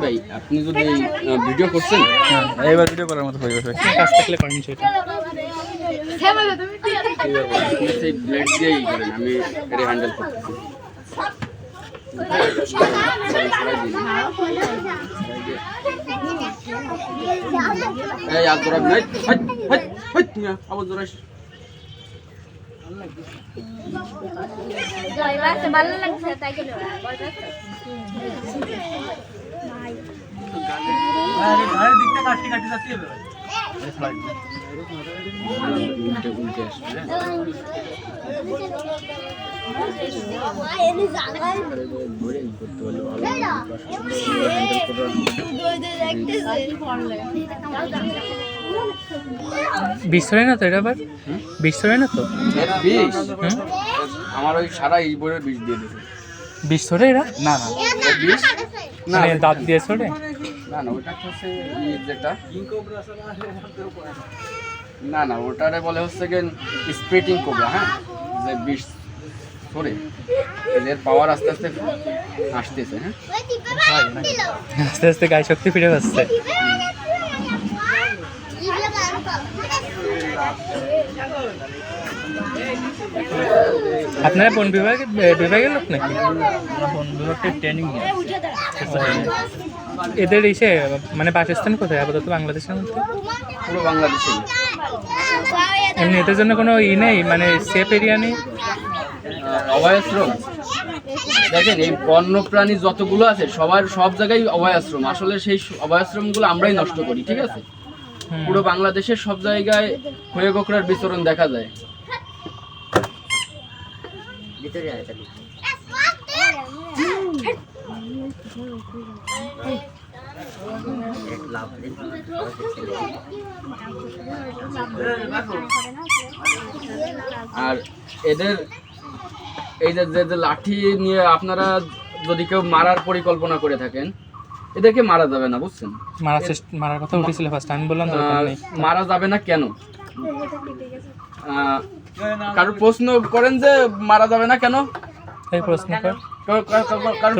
ভাই আপনি যদি ভিডিও করছেন? হ্যাঁ এবার ভিডিও করার মতো পরিবেশ হয়েছে কাজ থাকলে করেন সেটা। সেই ব্লেড দিয়েই করেন আমি এটা হ্যান্ডেল করতেছি। এই আর তোরা নাই হাই হাই হাই তুমি আবার জোরাস ভালো লাগছে তাই উল্টে উল্টে আসবে ধরে না তো এটা আবার? বিষ ধরে না তো? বিষ আমার ওই সারা এই বইয়ের বিষ দিয়ে দিয়েছে। বিষ ধরে এরা? না না। বিষ না মানে দাঁত দিয়ে ছড়ে না না ওটা হচ্ছে যেটা। না না ওটারে বলে হচ্ছে গিয়ে স্প্রেটিং কোবরা হ্যাঁ? যে বিষ সরে। এদের পাওয়ার আস্তে আস্তে আসতেছে হ্যাঁ? আস্তে আস্তে গায়ে শক্তি ফিরে পাচ্ছে আপনারা বন বিভাগে বিভাগের লোক নাকি? বন বিভাগের ট্রেনিং এদের এসে মানে বাসস্থান কোথায়? আপাতত বাংলাদেশের মধ্যে? পুরো বাংলাদেশে এমনি এদের জন্য কোনো ই নেই? মানে সেফ এরিয়া নেই? অভয়াশ্রম? দেখেন এই বন্য প্রাণী যতগুলো আছে সবার সব জায়গায় অভয়াশ্রম। আসলে সেই অভয়াশ্রমগুলো আমরাই নষ্ট করি ঠিক আছে? পুরো বাংলাদেশের সব জায়গায় হয়ে গোকরার বিচরণ দেখা যায়। আর এদের এই যে যে লাঠি নিয়ে আপনারা যদি কেউ মারার পরিকল্পনা করে থাকেন এদেরকে মারা যাবে না বুঝছেন? মারা চেষ্টা মারার কথা উঠেছিল ফার্স্ট আমি বললাম দরকার নেই। মারা যাবে না কেন? আহ, কারোর প্রশ্ন করেন যে মারা যাবে না কেন? এই প্রশ্ন কারো- কারো- কারো-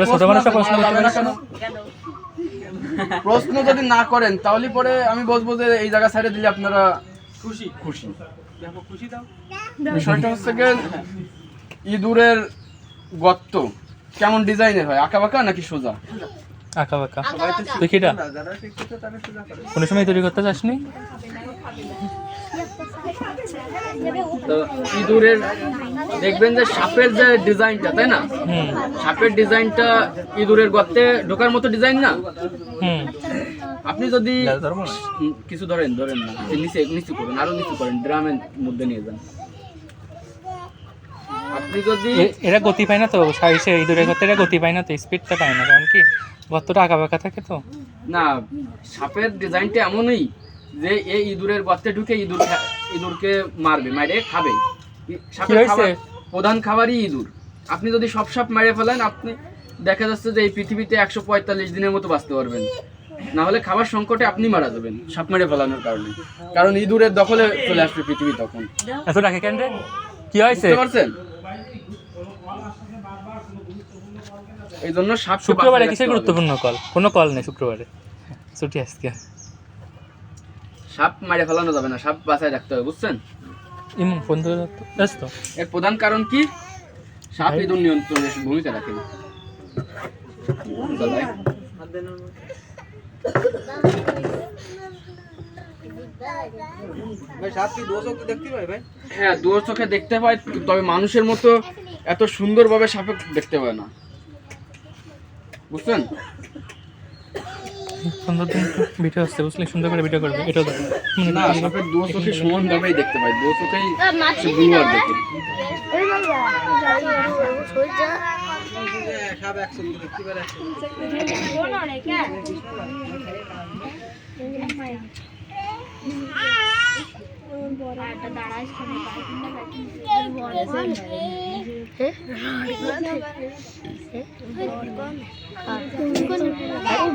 প্রশ্ন যদি না করেন তাহলে পরে আমি বলব যে এই জায়গা ছেড়ে দিলে আপনারা খুশি। খুশি। খুশি দাও। বিষয়টা হচ্ছে ইঁদুরের গর্ত। কেমন ডিজাইনের হয়? আঁকা বাঁকা নাকি সোজা? আঁকা বাঁকা। তুই কিটা কোনো সময় তৈরি করতে চাসনি? তো ইঁদুরের দেখবেন যে সাপের যে ডিজাইনটা তাই না? হুম। সাপের ডিজাইনটা ইঁদুরের গর্তে ঢোকার মতো ডিজাইন না? হুম। আপনি যদি কিছু ধরেন ধরেন না নিচে নিচু করুন আরও নিচু করেন ড্রামের মধ্যে নিয়ে যান। এরা গতি পায় না তো সে ইঁদুরের গর্তে এরা গতি পায় না তো স্পিডটা পায় না কারণ কি? গর্তটা আঁকা বাঁকা থাকে তো। না সাপের ডিজাইনটা এমনই যে এই ইঁদুরের গর্তে ঢুকে ইঁদুর ইঁদুরকে মারবে মারে খাবে। সাপের খাবার প্রধান খাবারই ইঁদুর। আপনি যদি সব সাপ মেরে ফেলেন আপনি দেখা যাচ্ছে যে এই পৃথিবীতে একশো পঁয়তাল্লিশ দিনের মতো বাঁচতে পারবেন। না হলে খাবার সংকটে আপনি মারা যাবেন সাপ মেরে ফেলানোর কারণে। কারণ ইঁদুরের দখলে চলে আসবে পৃথিবী তখন। এত ডাকে কেন কি হয়েছে? বুঝতে পারছেন? এই জন্য সাপ শুক্রবারে কিসের গুরুত্বপূর্ণ কল? কোনো কল নেই শুক্রবারে। ছুটি আজকে। সাপ মেরে ফেলানো যাবে না সাপ বাঁচায় রাখতে হবে বুঝছেন? ইমন ফোন ধরে রাখতো এর প্রধান কারণ কি? সাপ ইঁদুর নিয়ন্ত্রণের ভূমিকা রাখে। হ্যাঁ দু চোখে দেখতে পায় তবে মানুষের মতো এত সুন্দরভাবে সাপে দেখতে পায় না। বুঝছেন সুন্দর দিন ভিডিও আসছে বুঝলি সুন্দর করে ভিডিও করবে দেখ না সাপের দু চোখে সমানভাবেই দেখতে পায় দু চোখেই সে ব্লুয়ার দেখে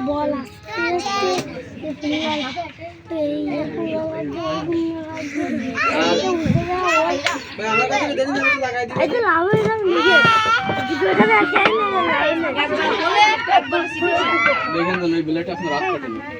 বল আসতে আসতে দেখে যেন ওই বেলাটা আপনার হাত কাটে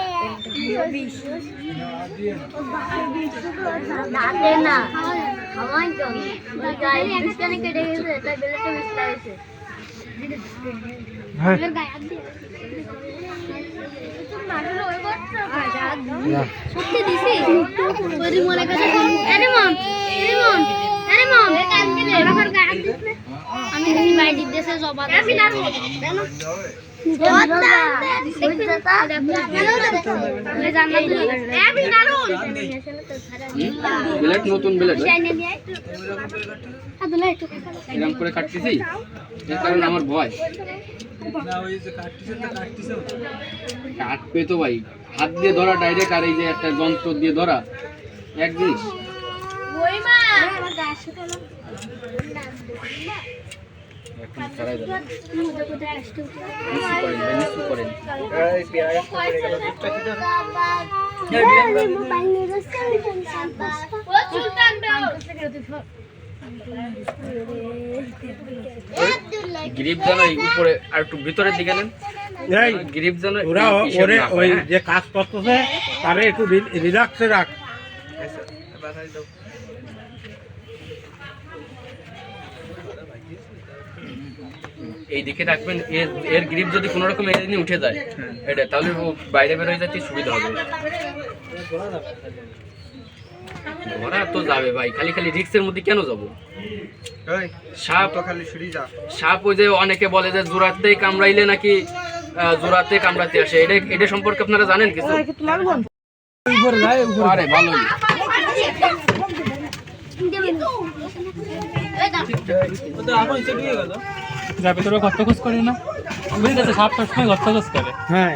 দাঁতে না। আমার জন্য গায়ে বিষখানে কেটে গেছে তাই বেলাটা বেশ লাগছে সত্যি দিছি মনে কাছে আরে মম আরে মম আরে মম আমি নতুন এরকম করে এর আমার ভয় কাটবে তো ভাই। হাত দিয়ে ধরা ডাইরেক্ট আর এই যে একটা যন্ত্র দিয়ে ধরা, এক জিনিস। এখন ছাড়াই। নিচু করেন গ্রিপ যেন এই উপরে আর একটু ভিতরের দিকে নেন গ্রিপ যেন ওরা ওরে হয়, ওই? যে কাজ করতেছে তারে একটু রিল্যাক্সে রাখ এই দিকে রাখবেন এর এর গ্রিপ যদি কোনো রকম এই দিনে উঠে যায় এটা তাহলে ও বাইরে বের হয়ে যেতে সুবিধা হবে ধরা তো যাবে ভাই খালি খালি রিক্সের মধ্যে কেন যাব সাপ খালি সাপ ওই যে অনেকে বলে যে জোড়াতে কামড়াইলে নাকি জোড়াতে কামড়াতে আসে এটা এটা সম্পর্কে আপনারা জানেন কিছু আরে ভালোই যার ভিতরে গর্ত খোঁজ করে না? বুঝতেছে সাপ সবসময় গর্ত খোঁজ করে। হ্যাঁ।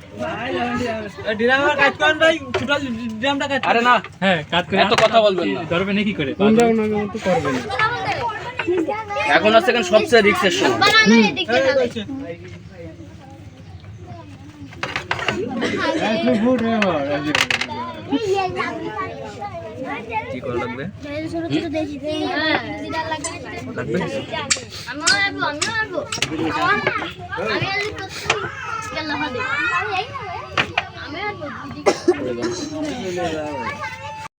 এখন আছে সবচেয়ে রিক্সের সময় কি করা লাগবে? লাগবে? আমি